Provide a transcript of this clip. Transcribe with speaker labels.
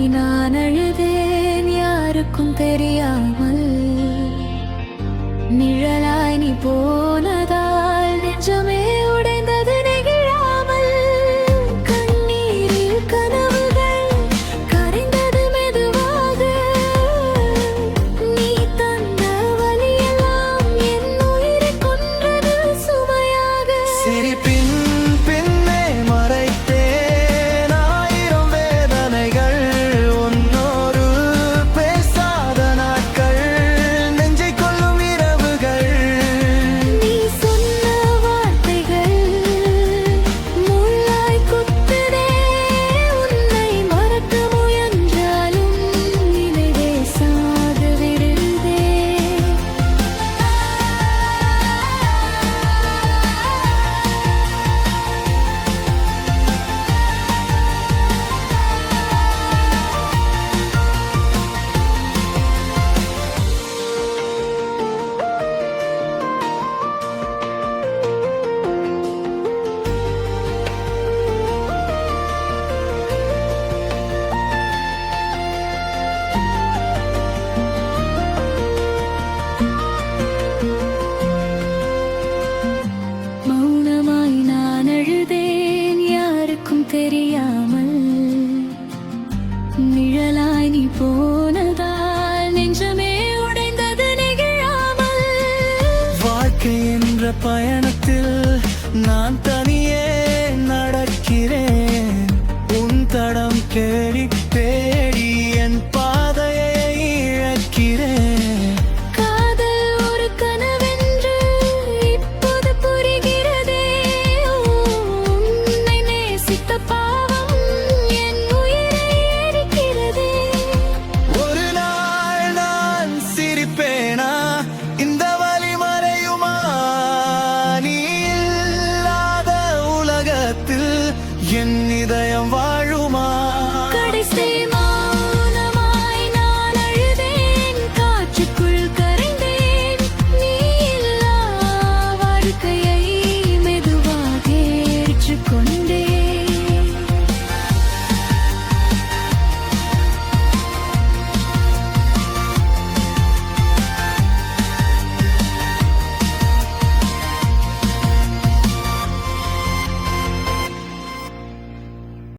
Speaker 1: உனக்காய் நான் அழுதேன் யாருக்கும் தெரியாமல். நிழலாய் நீ போனதால் நெஞ்சமே உடைந்தது நெகிழாமல். கண்ணீரில் கனவுகள் கரைந்தது மெதுவாக. நீ தந்த வழியெல்லாம் என் உயிரை கொன்றது சுமையாக.
Speaker 2: சிரிப்பின்
Speaker 1: நிழலாய் நீ போனதால் நெஞ்சமே உடைந்தது நெகிழாமல்.
Speaker 2: வாழ்க்கை என்ற பயணத்தில் நான் தனியே நடக்கிறேன். உன் தடம் கே நேரத்தில் என் இதயம் வாழ்